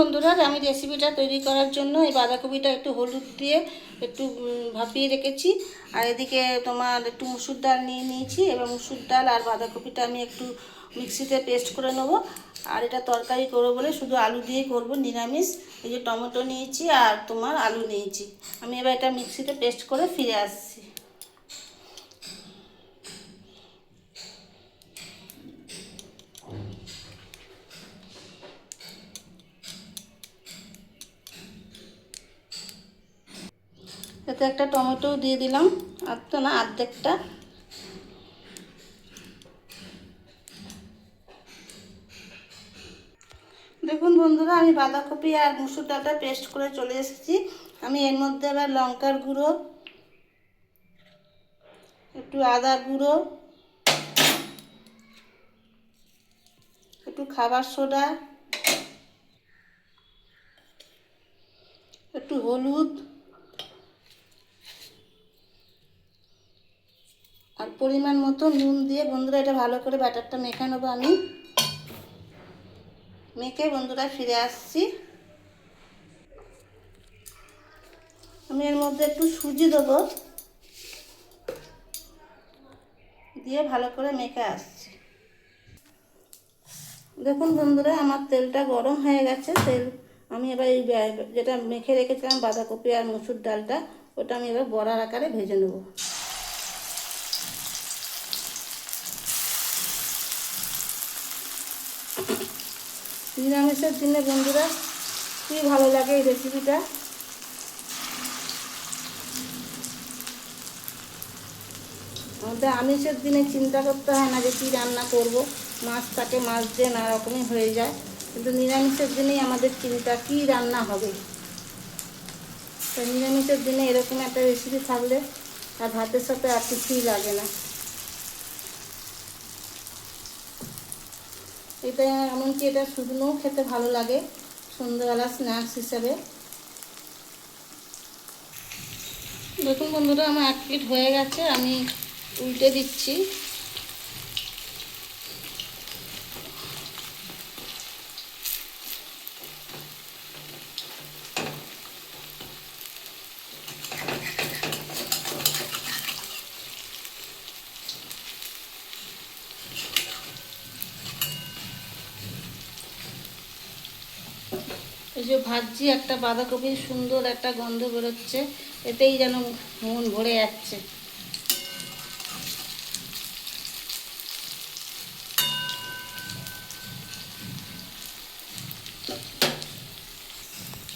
বন্ধুরা, আমি রেসিপিটা তৈরি করার জন্য এই বাঁধাকপিটা একটু হলুদ দিয়ে একটু ভাপিয়ে রেখেছি। আর এদিকে তোমার একটু মুসুর ডাল নিয়ে নিয়েছি। এবং মুসুর ডাল আর বাঁধাকপিটা আমি একটু মিক্সিতে পেস্ট করে নেব। আর এটা তরকারি করব বলে শুধু আলু দিয়ে করব, নিরামিষ। এই যে টমেটো নিয়েছি আর তোমার আলু নিয়েছি। আমি এবার এটা মিক্সিতে পেস্ট করে ফিরে আসছি। এতে একটা টমেটো দিয়ে দিলাম। তো না অর্ধেকটা দেখুন বন্ধুরা, আমি বাঁধাকপি আর মুসুর ডালটা পেস্ট করে চলে এসেছি। আমি এর মধ্যে আবার লঙ্কার গুঁড়ো, একটু আদা গুঁড়ো, একটু খাবার সোডা, একটু হলুদ আর পরিমাণ মতো নুন দিয়ে বন্ধুরা এটা ভালো করে ব্যাটারটা মেখে নেব আমি। মেখে বন্ধুরা ফিরে আসছি। আমি এর মধ্যে একটু সুজি দেবো। দিয়ে ভালো করে মেখে আসছি। দেখুন বন্ধুরা, আমার তেলটা গরম হয়ে গেছে। তেল আমি এবার এই যেটা মেখে রেখেছিলাম বাঁধাকপি আর মুসুর ডালটা, ওটা আমি এবার বড়ার আকারে ভেজে নেব। নিরামিষের দিনে বন্ধুরা খুবই ভালো লাগে এই রেসিপিটা আমাদের আমিষের দিনে চিন্তা করতে হয় না যে কী রান্না করব। মাছ থাকে, মাছ দিয়ে নানা রকমই হয়ে যায়। কিন্তু নিরামিষের দিনেই আমাদের চিন্তা, কী রান্না হবে? তো নিরামিষের দিনে এরকম একটা রেসিপি থাকলে আর ভাতের সাথে আর কিছুই লাগে না। এটা এমনকি এটা শুকনো খেতে ভালো লাগে, সন্ধ্যেবেলা স্ন্যাক্স হিসেবে। দেখুন বন্ধুরা, আমার এক প্লেট হয়ে গেছে, আমি উল্টে দিচ্ছি। যে ভাজছি, একটা বাঁধাকপির সুন্দর একটা গন্ধ বেরোচ্ছে, এতেই যেন মন ভরে যাচ্ছে।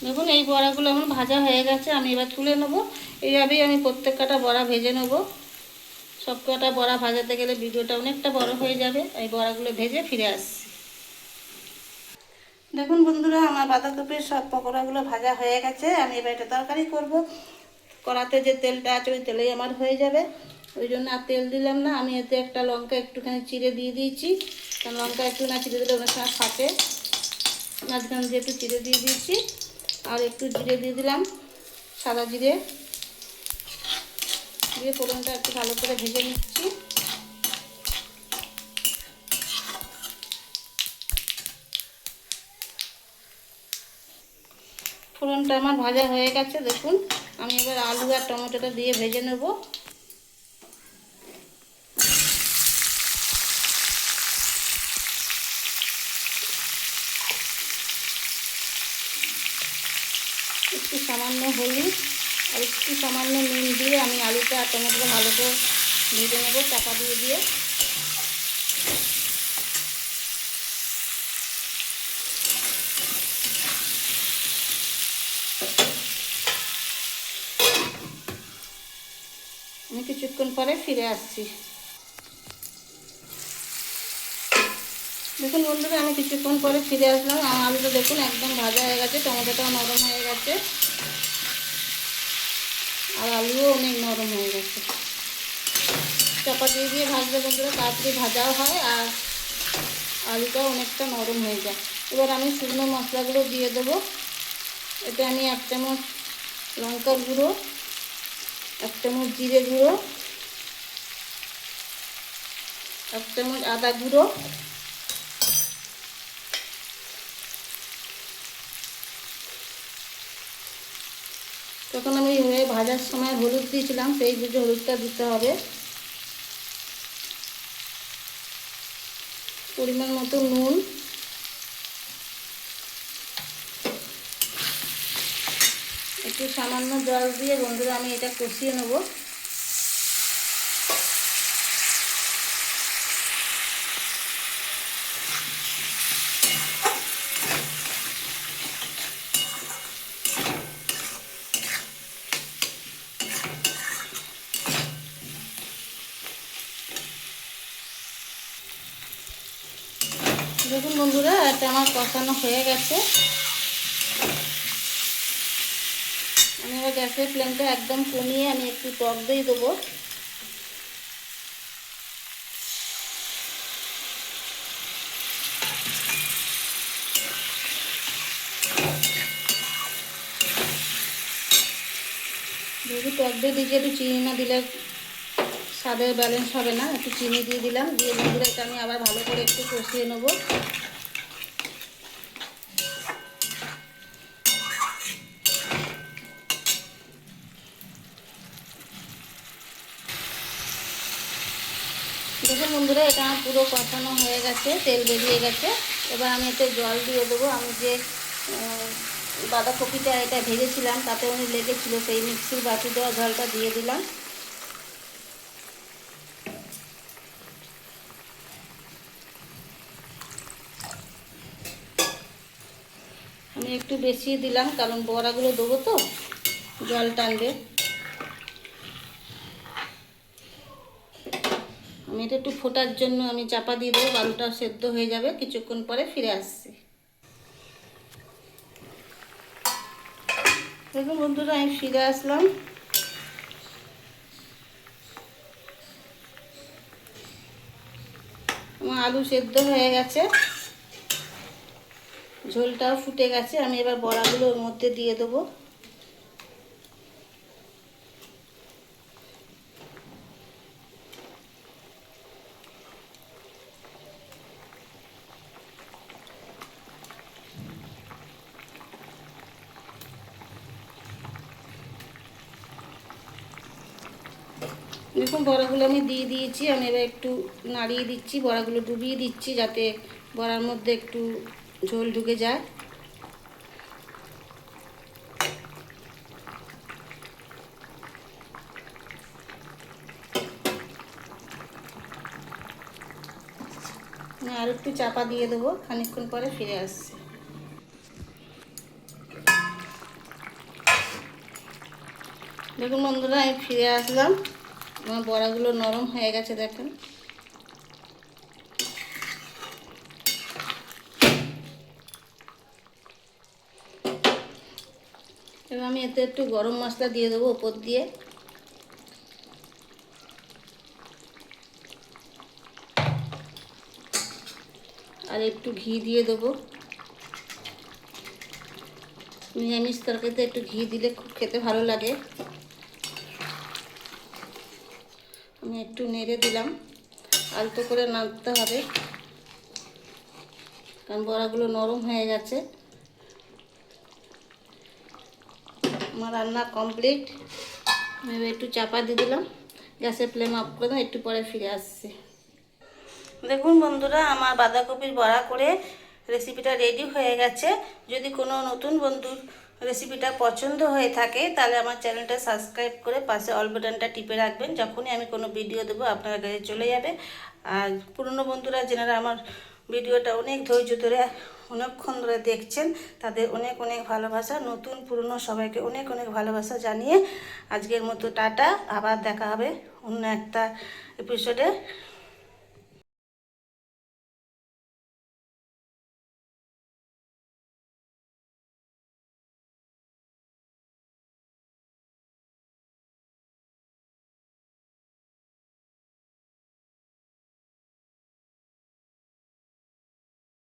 দেখুন, এই বড়াগুলো আমার ভাজা হয়ে গেছে, আমি এবার তুলে নেব। এইভাবেই আমি প্রত্যেক কটা বড়া ভেজে নেব। সব কটা বড়া ভাজাতে গেলে ভিডিওটা অনেকটা বড় হয়ে যাবে, এই বড়াগুলো ভেজে ফিরে আসছি। দেখুন বন্ধুরা, আমার বাঁধাকপির সব পকোড়াগুলো ভাজা হয়ে গেছে। আমি এবার এটা তরকারি করব। কড়াতে যে তেলটা আছে, ওই তেলেই আমার হয়ে যাবে। ওই জন্য আর তেল দিলাম না। আমি এতে একটা লঙ্কা একটুখানি চিড়ে দিয়ে দিয়েছি। কারণ লঙ্কা একটু না চিড়ে দিলে অনেক সময় ফাটে মাঝখান দিয়ে একটু চিড়ে দিয়ে দিয়েছি। আর একটু জিরে দিয়ে দিলাম, সাদা জিরে। দিয়ে ফোড়নটা একটু ভালো করে ভেজে নিচ্ছি। ফোড়নটা আমার ভাজা হয়ে গেছে, দেখুন। আমি এবার আলু আর টমেটোটা দিয়ে ভেজে নেব। একটু সামান্য হলুদ আর একটু সামান্য নুন দিয়ে আমি আলুটা আর টমেটোটা ভালো করে ভেজে নেব, চাপা দিয়ে দিয়ে। কিছুক্ষণ পরে ফিরে আসছি। দেখুন বন্ধুরা, আমি কিছুক্ষণ পরে ফিরে আসলাম। আমার আলুটা দেখুন একদম ভাজা হয়ে গেছে, টমেটোটাও নরম হয়ে গেছে। আর আলুও অনেক নরম হয়ে গেছে। চাপা দিয়ে ভাজলে বন্ধুরা, তাড়াতাড়ি ভাজাও হয় আর আলুটাও অনেকটা নরম হয়ে যায়। এবার আমি শুকনো মশলাগুলো দিয়ে দেবো। এতে আমি এক চামচ লঙ্কার গুঁড়ো এক চামচ জিরে গুঁড়ো, এক চামচ আদা গুঁড়ো তখন আমি ভাজার সময় হলুদ দিয়েছিলাম, সেই বুঝে হলুদটা দিতে হবে, পরিমাণ মতো নুন একটু সামান্য জল দিয়ে বন্ধুরা আমি এটা কষিয়ে নেব। দেখুন বন্ধুরা, এটা আমার কষানো হয়ে গেছে। আমি এবার গ্যাসের ফ্লেমটা একদম কমিয়ে আমি একটু টক দই দেবো। যেহেতু টক দই দিয়েছি, একটু চিনি না দিলে স্বাদের ব্যালেন্স হবে না। একটু চিনি দিয়ে দিলাম, দিয়ে বন্ধুরা এটা আমি আবার ভালো করে একটু কষিয়ে নেব। দেখুন বন্ধুরা, এটা আমার পুরো কষানো হয়ে গেছে, তেল বেরিয়ে গেছে। এবার আমি এতে জল দিয়ে দেবো। আমি যে বাঁধাকপিটা এটা ভেজেছিলাম, তাতে উনি লেগেছিল, সেই মিক্সির বাটি দেওয়া জলটা দিয়ে দিলাম। আমি একটু বেশি দিলাম, কারণ বড়াগুলো দেবো তো, জল টানবে আমি এটা একটু ফোটার জন্য আমি চাপা দিয়ে দেবো আলুটা সেদ্ধ হয়ে যাবে, কিছুক্ষণ পরে ফিরে আসছি। দেখুন বন্ধুরা, আমি ফিরে আসলাম। আমার আলু সেদ্ধ হয়ে গেছে। ঝোলটাও ফুটে গেছে, আমি এবার বড়াগুলো ওর মধ্যে দিয়ে দেবো। দেখুন বড়াগুলো আমি দিয়ে দিয়েছি, আমি এবার একটু নাড়িয়ে দিচ্ছি, বড়াগুলো ডুবিয়ে দিচ্ছি যাতে বড়ার মধ্যে একটু ঝোল ঢুকে যায়। আর একটু চাপা দিয়ে দেবো, খানিকক্ষণ পরে ফিরে আসছি। দেখুন বন্ধুরা, আমি ফিরে আসলাম। আমার বড়াগুলো নরম হয়ে গেছে দেখেন। এবার আমি এতে একটু গরম মশলা দিয়ে দেবো ওপর দিয়ে। আর একটু ঘি দিয়ে দেবো। নিরামিষ তরকারিতে একটু ঘি দিলে খুব খেতে ভালো লাগে। আমি একটু নেড়ে দিলাম। আলতো করে নাড়তে হবে। কারণ বড়াগুলো নরম হয়ে গেছে। আমার রান্না কমপ্লিট। আমি একটু চাপা দিয়ে দিলাম। গ্যাসের ফ্লেম অফ করে দিলাম, একটু পরে ফিরে আসছি। দেখুন বন্ধুরা আমার বাঁধাকপির বড়া করে রেসিপিটা রেডি হয়ে গেছে। যদি কোনো নতুন বন্ধুর রেসিপিটা পছন্দ হয়ে থাকে, তাহলে আমার চ্যানেলটা সাবস্ক্রাইব করে পাশে অল বাটনটা টিপে রাখবেন। যখনই আমি কোনো ভিডিও দেবো, আপনার কাছে চলে যাবে। আর পুরনো বন্ধুরা যেনারা আমার ভিডিওটা অনেক ধৈর্য ধরে, অনেকক্ষণ ধরে দেখছেন, তাদের অনেক অনেক ভালোবাসা। নতুন, পুরনো, সবাইকে অনেক অনেক ভালোবাসা জানিয়ে আজকের মতো টাটা। আবার দেখা হবে অন্য একটা এপিসোডে